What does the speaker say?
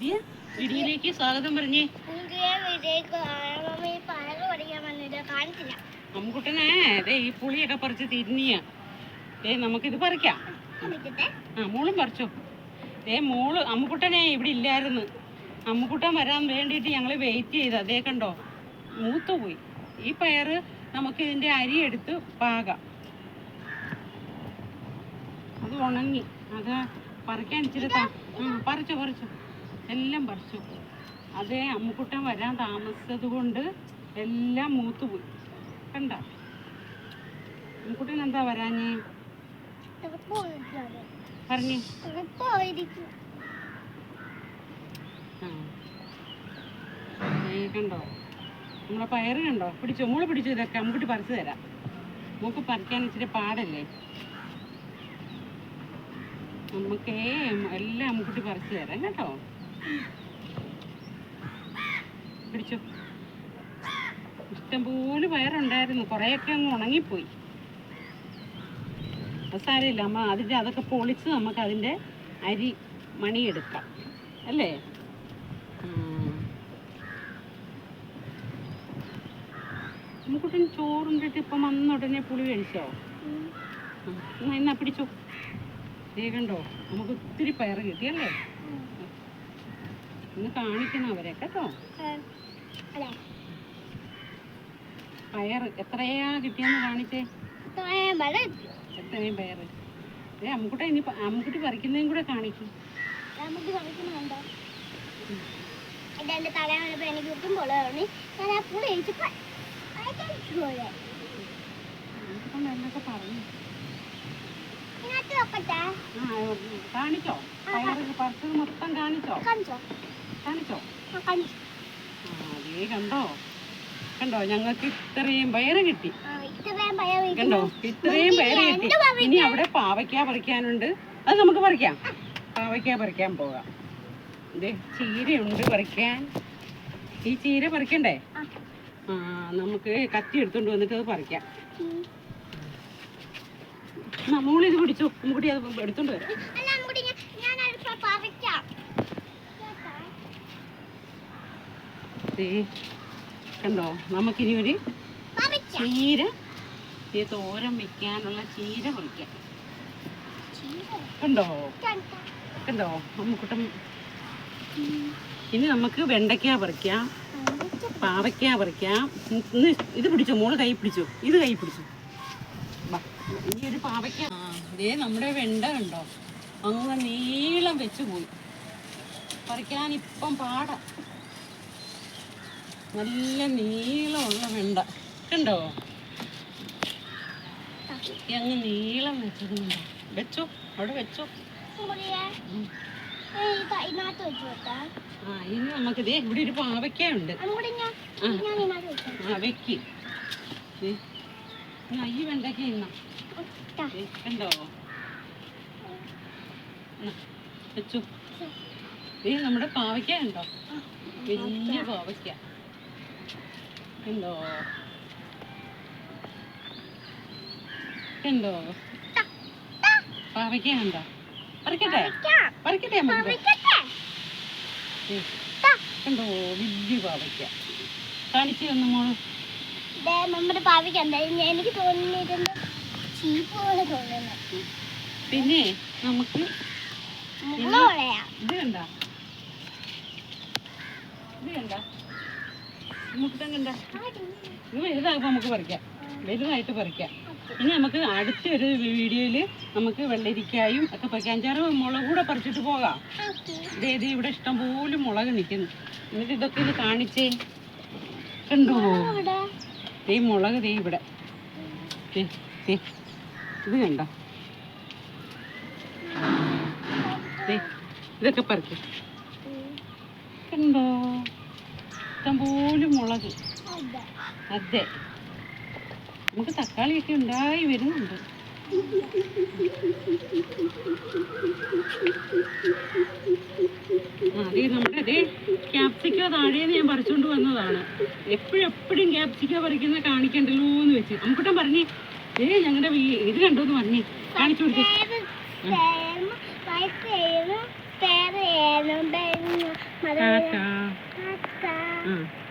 വീഡിയോയിലേക്ക് സ്വാഗതം പറഞ്ഞേ. അമ്മുക്കുട്ടനെ ഈ പുളിയൊക്കെ പറിച്ച് തിരിഞ്ഞിയ. ഏ നമുക്കിത് പറിക്കാം. ആ മോളും പറിച്ചു. ഏ മോൾ അമ്മുക്കുട്ടനെ ഇവിടെ ഇല്ലായിരുന്നു. അമ്മുക്കുട്ടൻ വരാൻ വേണ്ടിയിട്ട് ഞങ്ങൾ വെയിറ്റ് ചെയ്ത്. അതേ കണ്ടോ മൂത്തുപോയി ഈ പയറ് നമുക്ക് ഇതിന്റെ അരി എടുത്ത് പാകാം. അത് ഉണങ്ങി. അത് പറിക്കാൻ ഇച്ചിരി പറിച്ചോ പറിച്ചോ. എല്ലാം പറിച്ചു അതേ അമ്മുക്കുട്ടൻ വരാൻ താമസിച്ചത് കൊണ്ട് എല്ലാം മൂത്തുപോയി. കണ്ട? അമ്മുക്കുട്ടൻ എന്താ വരാഞ്ഞേ? പറഞ്ഞേ. കണ്ടോ? നമ്മളെ പയറ് കണ്ടോ? പിടിച്ചോ? മോൾ പിടിച്ചോ ഇതൊക്കെ? അമ്മുക്കുട്ടി പറിച്ചു തരാം. നമുക്ക് പറിക്കാൻ ഇച്ചിരി പാടല്ലേ? നമുക്കേ എല്ലാം അമ്മുക്കുട്ടി പറിച്ചു തരാം കേട്ടോ? പിടിച്ചോ. ഇഷ്ടംപോലെ പയറുണ്ടായിരുന്നു കുറേയൊക്കെ അങ്ങ് ഉണങ്ങിപ്പോയി. സാരമില്ല. അമ്മ അതിന്റെ അതൊക്കെ പൊളിച്ച് നമുക്ക് അതിന്റെ അരി മണിയെടുക്കാം. അല്ലേ. നമുക്കുട്ടൻ ചോറുണ്ടിട്ട് ഇപ്പം വന്ന ഉടനെ പുളി കഴിച്ചോ. എന്നാ എന്നാ പിടിച്ചോ. വേഗണ്ടോ കണ്ടോ നമുക്ക് ഒത്തിരി പയറ് കിട്ടിയല്ലേ ഉം. ഇന്ന് കാണിക്കണം അവരെ കേട്ടോ പയർ എത്രയാ കിട്ടിയെന്ന് കാണിച്ചേ? എത്രയും പയർ ഏ അമ്മുക്കുട്ട ഇനി അമ്മക്കുട്ടി പറിക്കുന്നതും കൂടെ കാണിക്കും. ഇതെന്റെ തലയാണിപ്പോ എനിക്ക് കിട്ടുമ്പോൾ ഞാൻ ആ പുളി കഴിച്ചപ്പോ എന്നൊക്കെ പറഞ്ഞു. കാണിച്ചോ? പയറ് പറിച്ചത് മൊത്തം കാണിച്ചോ? കാണിച്ചോ. കാണിച്ചോ? അതേ കണ്ടോ? കണ്ടോ? ഞങ്ങൾക്ക് ഇത്രയും പയറ് കിട്ടി. കണ്ടോ? ഇത്രയും പയറ് കിട്ടി. ഇനി അവിടെ പാവയ്ക്ക പറിക്കാനുണ്ട്. അത് നമുക്ക് പറിക്കാം. പാവയ്ക്ക പറിക്കാൻ പോകാം ഇതേ ചീരയുണ്ട് പറിക്കാൻ. ഈ ചീര പറിക്കണ്ടേ? ആ. നമുക്ക് കത്തി എടുത്തോണ്ട് വന്നിട്ട് അത് പറിക്കാം. നമ്മളിത് പിടിച്ചു? മുടി അത് എടുത്തോണ്ട് വരാം അല്ല അങ്ങോട്ട് ഞാൻ ഞാൻ അല്പം പറിക്കാം കേട്ടോ? ദേ, കണ്ടോ? നമുക്കിനി ഒരു ചീര ഈ തോരൻ വെക്കാനുള്ള ചീര പൊളിക്കാം. കണ്ടോ? കണ്ടോ? കണ്ടോ ഇനി നമുക്ക് വെണ്ടയ്ക്ക പറിക്കാം. പാവയ്ക്ക പറിക്കാം. ഇന്ന് ഇത് പിടിച്ചോ? മോൾ കൈ പിടിച്ചോ? ഇത് കൈ പിടിച്ചോ? ഈ ഇനി ഒരു പാവയ്ക്ക. ഇതേ നമ്മുടെ വെണ്ട കണ്ടോ? അങ്ങ് നീളം വെച്ച് പോയി. പറിക്കാൻ ഇപ്പം പാടാ. നല്ല നീളമുള്ള വെണ്ട. കണ്ടോ? അങ്ങ് നീളം വെച്ചിട്ടുണ്ട്. വെച്ചു അവിടെ വെച്ചു. ആ ഇനി നമുക്ക് ദേ ഇവിടെ ഒരു പാവയ്ക്ക ഉണ്ട് അങ്ങോട്ട് ഞാൻ ആ. വെക്കാം. ഈ വെണ്ടയ്ക്ക ഇന്ന. കണ്ടോ? വെച്ചു. ഈ നമ്മുടെ പാവയ്ക്ക ഉണ്ടോ വലിയ പാവയ്ക്ക. കണ്ടോ കണ്ടോ പാവയ്ക്ക കണ്ടോ പറിക്കട്ടെ? പറിക്കാം. പറിക്കട്ടെ കണ്ടോ വലിയ പാവയ്ക്ക കാണിച്ചു തന്നു മോൾ. ദേ, നമ്മുടെ പാവയ്ക്ക് എന്താ? എനിക്ക് തോന്നിയിട്ടുണ്ട് ചീപ്പ് പോലെ തോന്നുന്നു. പിന്നെ നമുക്ക് ഇത് കണ്ട? ഇത് കണ്ട? നമുക്ക് പറിക്കാം. വലുതായിട്ട് പറിക്കാം. ഇനി നമുക്ക് അടുത്ത ഒരു വീഡിയോയിൽ നമുക്ക് വെള്ളരിക്കായും ഒക്കെ പറിക്കാം. അഞ്ചാറ് മുളക് കൂടെ പറിച്ചിട്ട് പോകാം. ദേ ഇവിടെ ഇഷ്ടംപോലെ മുളക് നിൽക്കുന്നു എന്നിട്ട് ഇതൊക്കെ ഇത് കാണിച്ചേ. കണ്ടോ? ദേ മുളക് ദേ ഇവിടെ. ഇത് കണ്ടോ? ഇതൊക്കെ പറിക്കും. കണ്ടോ? ഇഷ്ടംപോലെ മുളക് അതെ നമുക്ക് തക്കാളിയൊക്കെ ഉണ്ടായി വരുന്നുണ്ട് അതെ നമ്മുടെ അതേ ക്യാപ്സിക്കോ താഴേന്ന് ഞാൻ പറിച്ചുകൊണ്ട് വന്നതാണ് എപ്പോഴെപ്പോഴും എപ്പോഴും ക്യാപ്സിക്കോ പറിക്കുന്ന കാണിക്കണ്ടല്ലോ എന്ന് വെച്ച് നമുക്കിട്ടും പറഞ്ഞു ഏ ഞങ്ങളുടെ ഇത് കണ്ടോന്ന് പറഞ്ഞേ കാണിച്ചു കൊടുത്തേ പേര് Mm.